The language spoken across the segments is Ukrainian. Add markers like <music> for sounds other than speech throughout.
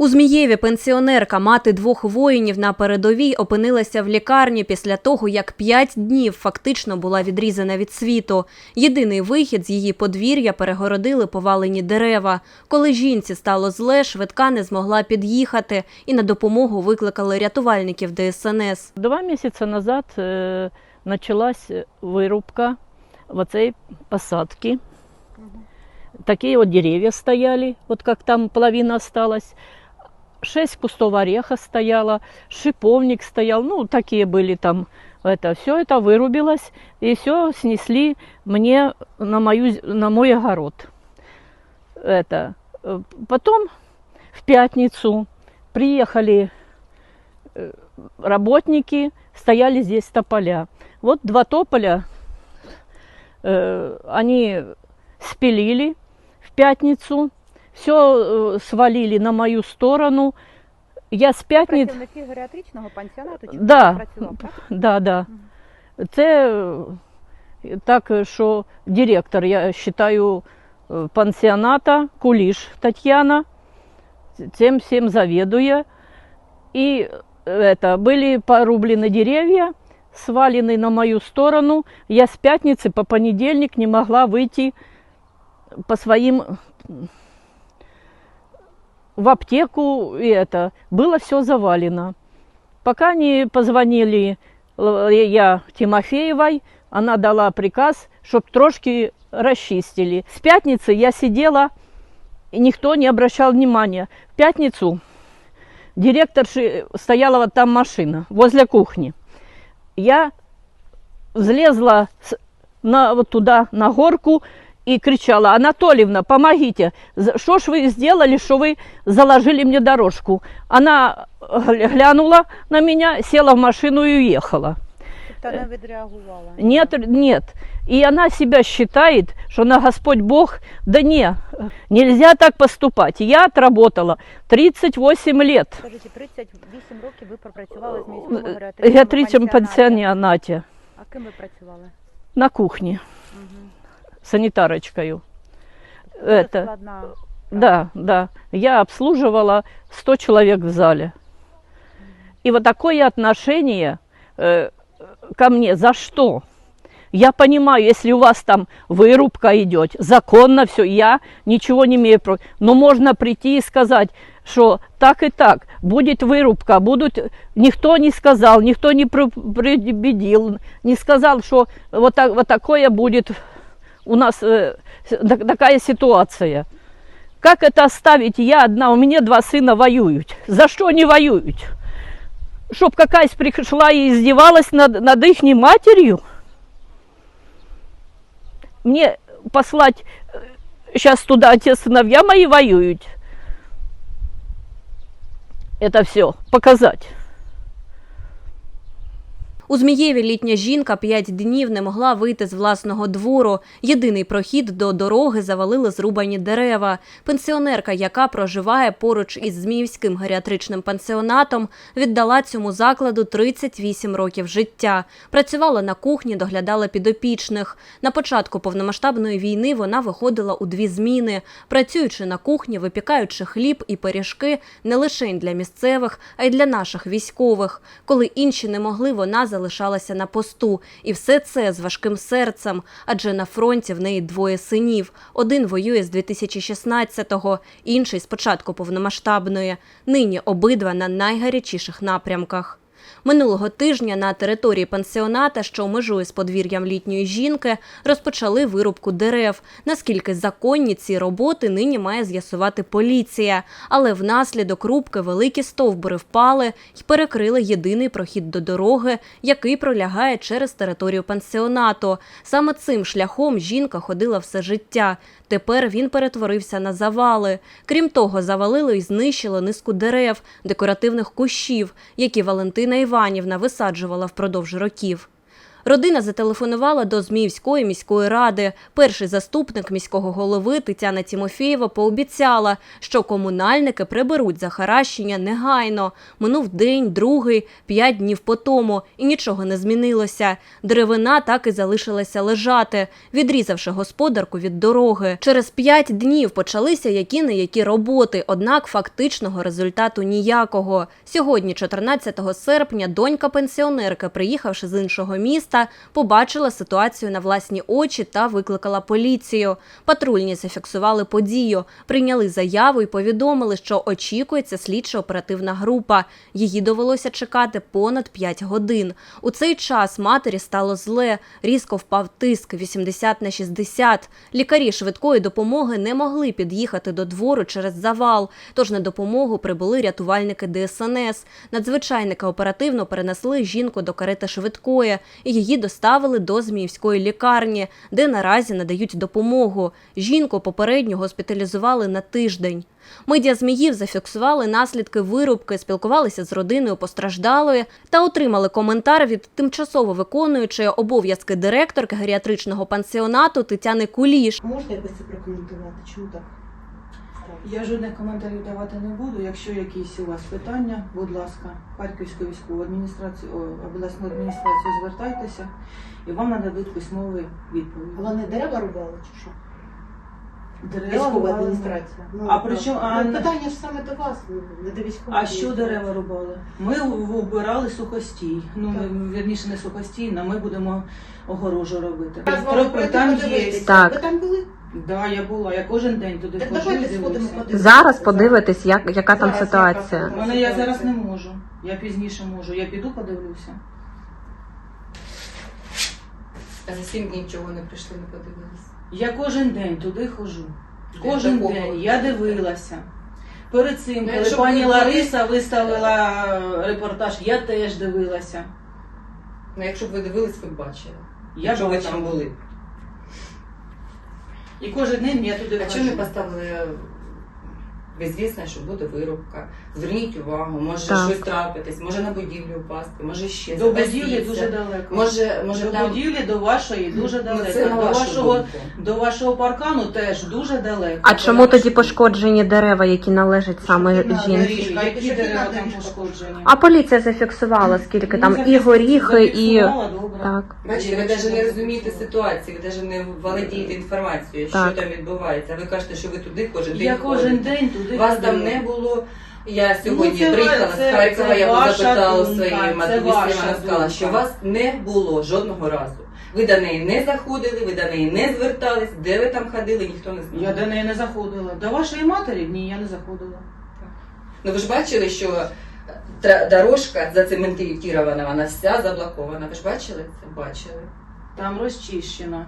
У Змієві пенсіонерка, мати двох воїнів на передовій, опинилася в лікарні після того, як п'ять днів фактично була відрізана від світу. Єдиний вихід з її подвір'я перегородили повалені дерева. Коли жінці стало зле, швидка не змогла під'їхати і на допомогу викликали рятувальників ДСНС. Два месяца назад э, началась вырубка вот этой посадки. Такие вот деревья стояли, вот как там половина осталась. Шесть кустов ореха стояло, шиповник стоял, ну, такие были там. Это, все это вырубилось, и все снесли мне на, мою, на мой огород. Это. э, Потом в пятницу приехали э, работники, стояли здесь тополя. Вот два тополя э, они спилили в пятницу, все свалили на мою сторону. Я з п'ятниці, Працівники геріатричного пансіонату чи Да. хто працював, так? <laughs> да, да. Це е, так, що директор, я вважаю, е, пансіоната Куліш Тетяна, цим всім завідує. І это, были порублены деревья, свалены на мою сторону. Я с пятницы по понедельник не могла выйти по своим м, в аптеку и это. Было все завалено. Пока не позвонили л- я Тимофеевой, она дала приказ, чтобы трошки расчистили. С пятницы я сидела, и никто не обращал внимания. В пятницу директорши стояла вот там машина возле кухни. Я взлезла на, вот туда, на горку, и кричала, Анатольевна, помогите, что ж вы сделали, что вы заложили мне дорожку? Она глянула на меня, села в машину и уехала. Тобто відреагувала. Нет, нет. И она себя считает, что она Господь Бог. Да не, нельзя так поступать. Я отработала 38 лет Скажіть, 38 років ви пропрацювали з міському в геріатричному пансіонаті. А ким ви працювали? на кухне Угу. Санитарочкою. Это, да, да. Я обслуживала 100 человек в зале. И вот такое отношение э, ко мне, за что? Я понимаю, если у вас там вырубка идет, законно все, я ничего не имею против. Но можно прийти и сказать, что так и так, будет вырубка, будут... Никто не сказал, никто не пр- предубедил, не сказал, что вот, так, вот такое будет у нас э, такая ситуация. Как это оставить я одна? У меня два сына воюют. За что они воюют? Чтоб какая-то пришла и издевалась над, над их матерью? Мне послать сейчас туда те сыновья мои воюют. Это все показать. У Змієві літня жінка п'ять днів не могла вийти з власного двору. Єдиний прохід до дороги завалили зрубані дерева. Пенсіонерка, яка проживає поруч із Зміївським геріатричним пансіонатом, віддала цьому закладу 38 років життя. Працювала на кухні, доглядала підопічних. На початку повномасштабної війни вона виходила у дві зміни, працюючи на кухні, випікаючи хліб і пиріжки не лише для місцевих, а й для наших військових. Коли інші не могли, вона залишалася на посту. І все це з важким серцем, адже на фронті в неї двоє синів. Один воює з 2016-го, інший з початку повномасштабної. Нині обидва на найгарячіших напрямках. Минулого тижня на території пансіоната, що межує з подвір'ям літньої жінки, розпочали вирубку дерев. Наскільки законні ці роботи нині має з'ясувати поліція. Але внаслідок рубки великі стовбури впали і перекрили єдиний прохід до дороги, який пролягає через територію пансіонату. Саме цим шляхом жінка ходила все життя. Тепер він перетворився на завали. Крім того, завалили і знищили низку дерев, декоративних кущів, які Валентина Іванівна висаджувала впродовж років. Родина зателефонувала до Зміївської міської ради. Перший заступник міського голови Тетяна Тімофєєва пообіцяла, що комунальники приберуть захаращення негайно. Минув день, другий, п'ять днів по тому, і нічого не змінилося. Деревина так і залишилася лежати, відрізавши господарку від дороги. Через п'ять днів почалися які не які роботи, однак фактичного результату ніякого. Сьогодні, 14 серпня, донька пенсіонерки, приїхавши з іншого міста, побачила ситуацію на власні очі та викликала поліцію. Патрульні зафіксували подію, прийняли заяву і повідомили, що очікується слідчо-оперативна група. Її довелося чекати понад 5 годин. У цей час матері стало зле, різко впав тиск 80 на 60. Лікарі швидкої допомоги не могли під'їхати до двору через завал, тож на допомогу прибули рятувальники ДСНС. Надзвичайники оперативно перенесли жінку до карети швидкої її доставили до Зміївської лікарні, де наразі надають допомогу. Жінку попередньо госпіталізували на тиждень. Медіа Зміїв зафіксували наслідки вирубки, спілкувалися з родиною постраждалої та отримали коментар від тимчасово виконуючої обов'язки директорки геріатричного пансіонату Тетяни Куліш. Можна якось це прокоментувати? Чому так? Я жодних коментарів давати не буду. Якщо якісь у вас питання, будь ласка, Харківську військову адміністрацію, о, обласну адміністрацію звертайтеся і вам нададуть письмові відповіді. Вони дерева рубали чи що? Дерева Військова рубали. адміністрація. Ну, А при чому- а ну, не- питання ж саме до вас, ну, не до військової. А що дерева рубали? Ми вбирали сухостій. Ну, Так. ми, вірніше, не сухостій, а ми будемо огорожу робити. Я з вами Про- пройду Там є. Так. Ви там були? Да, я була. Я кожен день туди Так ходжу давайте і сходимо дивлюся. подивимося. Зараз подивитись, як, яка там Зараз ситуація. яка У мене я зараз не можу. Я пізніше можу. Я піду подивлюся. А за сім днів чого не прийшли, не подивилися. Я кожен день туди ходжу. Кожен такого? день я дивилася. Перед цим, Ну, коли якщо пані ви Лариса виставила репортаж, я теж дивилася. Ну, якщо б ви дивились, ви б бачили. Я якщо ви бачила. там були. І кожен день я туди А чому не поставили в звісно, що буде вирубка? Зверніть увагу, може Так. щось трапитись, може на будівлю впасти, може ще До будівлі дуже далеко. Може, може до там... будівлі до вашої дуже Ну, далеко. це на до вашу вашого думку. до вашого паркану теж дуже далеко. А чому тоді що- пошкоджені дерева, які належать саме Пішохідна жінці? Доріжка, які дерева там пошкоджені? А поліція зафіксувала, скільки Ну, там і горіхи, і зафіксувала. Так. Бачите, ви навіть не розумієте ситуацію, ви навіть не володієте інформацією, що Так. там відбувається. Ви кажете, що ви туди кожен день Я кожен ходите. день туди Вас там не було. Я сьогодні Ну, це приїхала ва- з Харкова, це я ваша запитала у думка, своєї це матусі, ваша вона сказала, думка. що вас не було жодного разу. Ви до неї не заходили, ви до неї не звертались, де ви там ходили, ніхто не знає. Я до неї не заходила. До вашої матері? Ні, я не заходила. Ну ви ж бачили, що дорожка зацементована, вона вся заблокована. Ви ж бачили це? Бачили. Там розчищено.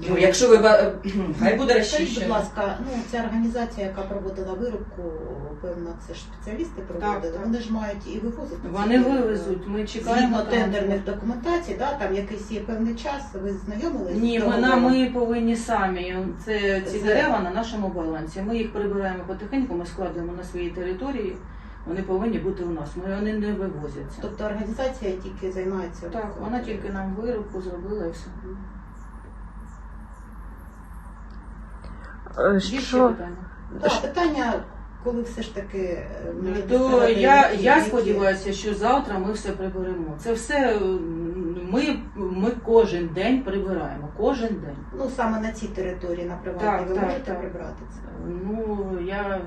Ну, якщо ви <clears throat> хай буде Скажіть, будь ласка, ну ця організація, яка проводила вирубку, певно, це ж спеціалісти проводили. так. Вони ж мають і вивозити. Вони вивезуть. Ми чекаємо. Там. тендерних документацій, да, там якийсь є певний час, ви знайомились? Ні, з ми, на, ми повинні самі. Це ці Це- дерева на нашому балансі. Ми їх прибираємо потихеньку, ми складемо на своїй території. Вони повинні бути у нас. Ми вони не вивозяться. Тобто організація тільки займається. Так, вона тільки нам вирубку зробила і все. Е, Є ще Що питання? Да, питання, коли все ж таки е, мені То я, які- я які- сподіваюся, що завтра ми все приберемо. Це все ми, ми кожен день прибираємо. Кожен день. Ну саме на цій території, на приватній, Так, ви так, можете так. прибрати це. Ну я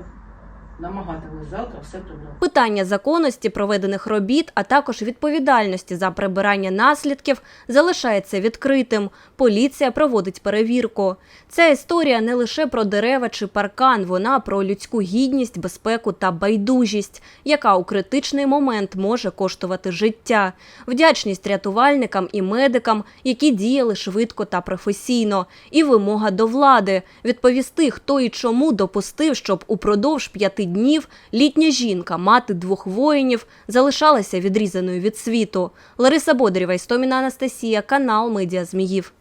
намагатимусь завтра все прибрати. Питання законності проведених робіт, а також відповідальності за прибирання наслідків залишається відкритим. Поліція проводить перевірку. Ця історія не лише про дерева чи паркан, вона про людську гідність, безпеку та байдужість, яка у критичний момент може коштувати життя. Вдячність рятувальникам і медикам, які діяли швидко та професійно, і вимога до влади відповісти, хто і чому допустив, щоб упродовж п'яти днів літня жінка, мати двох воїнів, залишалася відрізаною від світу. Лариса Бодрєва, Істоміна Анастасія, канал Медіа Зміїв.